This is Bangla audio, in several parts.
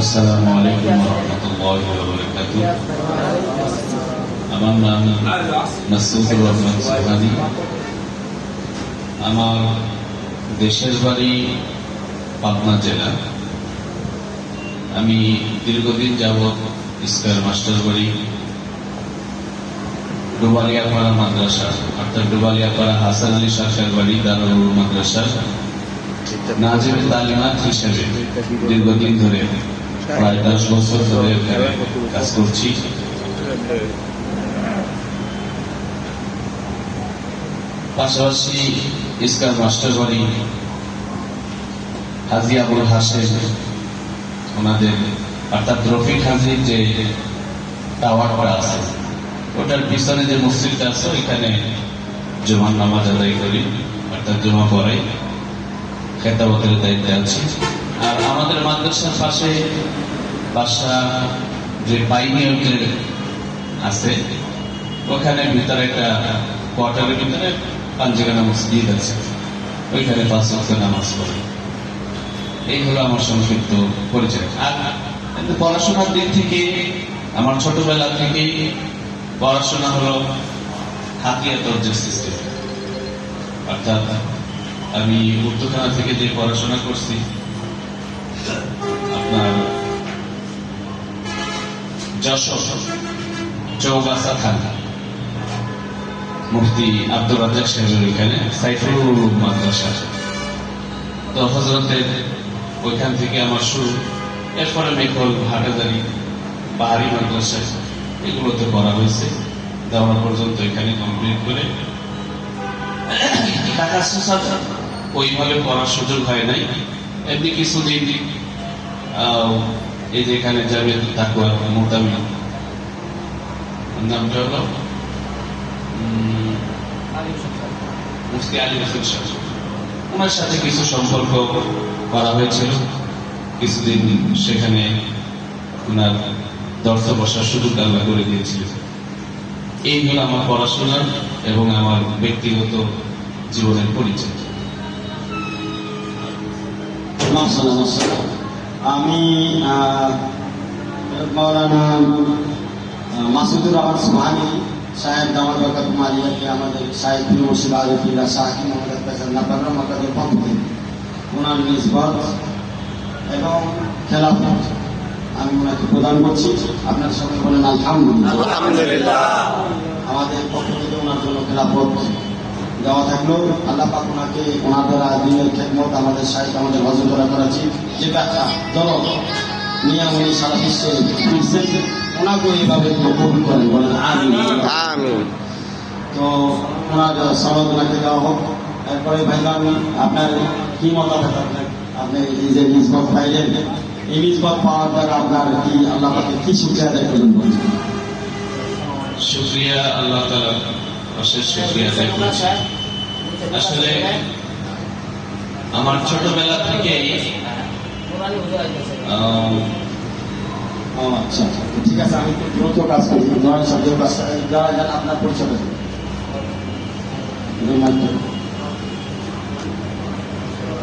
আসসালামু আলাইকুম রহমতুল্লাহ বরকাত আমার নাম মাসুদুর রহমান সোহানি। আমার দেশের বাড়ি পাবনা জেলা। আমি দীর্ঘদিন যাবৎ স্কয়ার মাস্টার বাড়ি, ডুবালিয়াপাড়া মাদ্রাসা, অর্থাৎ ডুবালিয়াপাড়া হাসান আলী শাখার বাড়ি দারুল মাদ্রাসা নাজিম তালিমাত হিসেবে দীর্ঘদিন ধরে প্রায় দশ বছর ধরে এখানে কাজ করছি। পাশাপাশি ইসকার মাস্টার বাড়ি হাজি আবুল হাসেন ওনাদের অর্থাৎ রফিক হাজির যে টাওয়ারটা আছে, ওটার পিছনে যে মসজিদটা আছে, ওইখানে জুমার নামাজ আদায় করি, অর্থাৎ জমা পড়াই খেতাবতের দায়িত্বে আছি। আর আমাদের মাদ্রাসার পাশে বাসা যে পাইনিয়র আছে, ওখানে ভিতরে একটা কোয়ার্টারের ভিতরে পাঞ্জাগানা মসজিদ আছে। ওইখানে পাঁচ ওয়াক্ত নামাজ পড়ে। এই হলো আমার সংক্ষিপ্ত পরিচয়। আর কিন্তু পড়াশোনার দিক থেকে, আমার ছোটবেলা থেকেই পড়াশোনা হলো হাতিয়ার দরজার সিস্টেম অর্থাৎ আমি উত্তরখানা থেকে যে পড়াশোনা করছি আপনার যশোর চৌগাছা থানা, মুফতি আব্দুর রাজ্জাক সাহেবের ওইখানে সাইফুল মাদ্রাসা। তো হজরতের ওইখান থেকে আমার শুরু। এরপরে মেঘল হাটাদারি পাহাড়ি মাদ্রাসা, এগুলোতে করা হয়েছে। দেওয়া পর্যন্ত এখানে কমপ্লিট করে। সোসার ওইভাবে পড়ার সুযোগ হয় নাই। এমনি কিছুদিন আহ, এই যে এখানে যাবে তাকুয়া মোটামি নামটা হলো মুফতি আলী ওনার সাথে কিছু সম্পর্ক করা হয়েছিল। কিছুদিন সেখানে ওনার দর্শ বসার সুযোগ আল্লাহ করে দিয়েছিল। এই হলো আমার পড়াশোনা এবং আমার ব্যক্তিগত জীবনের পরিচয়। মাসাল্লাহ, মাসাল্লাহ। আমি মৌলানা মাসুদুর রহমান সুহানি সাহেব দামাদ বরকত মালিয়াকে আমাদের সাহেব মুর্শিদ আরিফিল্লা শাহিন মোহাম্মদ কাসার নাপার মাকাদের পক্ষ থেকে। ওনার নিসবত এবং খেলাফত আমি ওনাকে প্রদান করছি। আপনার সঙ্গে বলেন আলহামদুলিল্লাহ। আমাদের পক্ষ থেকে ওনার জন্য খেলাফত দেওয়া থাকল। আল্লাহ পাক ওনাকে ওনার দ্বারা দিনের খেদমত আমাদের সাহিত্য আমাদের হজর করা করাচ্ছি যে ব্যাখ্যা দল নিয়ে উনি সারা বিশ্বে ফিরছেন ওনাকে এইভাবে কবুল করেন বলেন আমিন আমিন। তো ওনার সনদ ওনাকে দেওয়া হোক। এরপরে ভাইজান আপনার কি মতামত আপনার? আপনি এই যে নিজবত পাইলেন এই নিজবত পাওয়ার দ্বারা আপনার কি আল্লাহ পাকে কি সুবিধা আদায় করবেন বলছেন শুক্রিয়া আল্লাহ তালা অশেষ শুক্রিয়া আদায় করছি আসলে আমার ছোটবেলা থেকে আচ্ছা আচ্ছা। ঠিক আছে আমি দ্রুত কাজ করি নয় শব্দ কাজ যারা যারা আপনার পরিচয়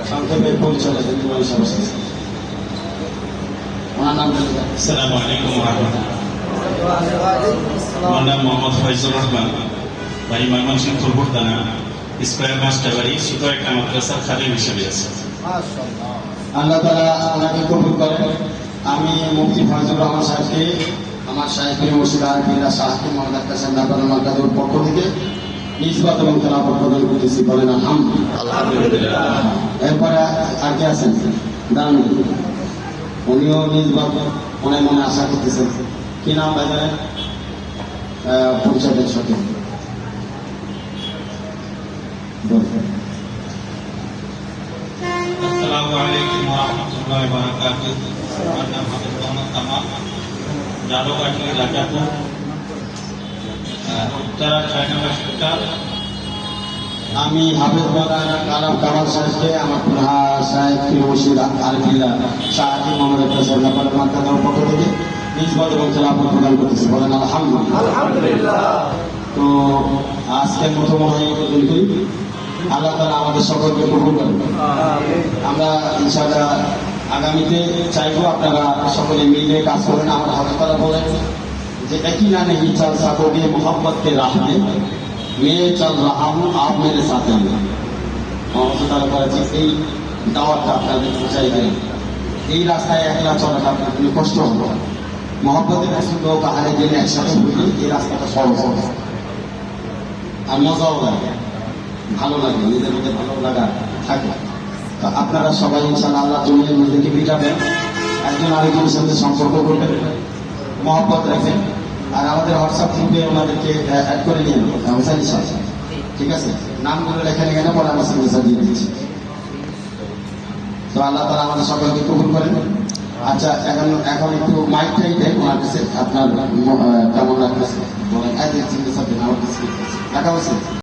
সংক্ষেপে পরিচয় নয় সমস্যা ওনার নাম আসসালামু আলাইকুম রহমতুল্লাহ। আমার নাম মোহাম্মদ ফয়জুর রহমান। বাড়ি ময়মনসিংহ ফুলপুর থানা স্কোয়ার মাস্টার বাড়ি ছোট একটা মাদ্রাসার খাদিম হিসেবে আছে। আল্লাহ তালা ওনাকে কবুল করেন। আমি মুফতি ফয়জুর রহমান সাহেবকে আমার সাহেবের মুর্শিদ আরবিল্লা শাহকে মোহাম্মদ কাসেম নাপাল মার্কাদের পক্ষ থেকে নিজবাত এবং তেলাপত প্রদান করতেছি বলেন আলহামদুলিল্লাহ। এরপরে আর কে আছেন? দান উনিও নিজবাত মনে মনে আশা করতেছেন। কি নাম বাজারে পরিচয়ের সাথে বলবেন আসসালামু আলাইকুম রহমতুল্লাহ বারাকাতুহ আমার নাম হাবিব মোহাম্মদ কামাল জাদুকাঠি রাজাপুর। উত্তরা ছয় নম্বর সেক্টর আমি হাফিজ বাগান কালাম কামাল সাহেবকে আমার প্রধান সাহেব ফির মুর্শিদ আরফিল্লা শাহী মোহাম্মদ একটা সরকার মার্কা দেওয়ার পক্ষ থেকে নিজবাদ এবং খেলাফত প্রদান করতেছি। বলেন আলহামদুলিল্লাহ। তো আজকের মতো মনে হয় আল্লাহ তারা আমাদের সকলকে গ্রহণ করেন। আমরা ইনশাআল্লাহ আগামীতে চাইব আপনারা সকলে মিলে কাজ করেন। আমার হাত তারা বলেন যে একই না নেই চাল সাকোগে মোহাম্মতকে রাহনে মেয়ে চাল রাহাম আপ মেরে সাথে তারা তালা করেছে এই দাওয়াটা আপনাদের পৌঁছাই দেন এই রাস্তায় একলা চলাটা আপনার কোনো কষ্ট হবে মোহাম্মতের কাছে লোক আহারে গেলে একসাথে এই রাস্তাটা সহজ হবে। আর মজাও লাগে। ভালো লাগে নিজের মধ্যে ভালো লাগা থাকে। তো আপনারা সবাই ইনশাআল্লাহ আল্লাহ জমিনের মধ্যে মিটাবেন একজন আরেকজনের সাথে সম্পর্ক করবেন, মহব্বত রাখবেন। আর আমাদের হোয়াটসঅ্যাপ গ্রুপে আমাদেরকে অ্যাড করে নিয়ে সাহেব। ঠিক আছে? নামগুলো লেখা লেখা পরে আমার সিগনেচার দিয়ে দিচ্ছি। তো আল্লাহ তালা আমাদের সকলকে কবুল করেন। আচ্ছা এখন এখন একটু মাইকটাই দেন, ওনার কাছে আপনার কেমন লাগতেছে? বলেন আমার কাছে রাখা হয়েছে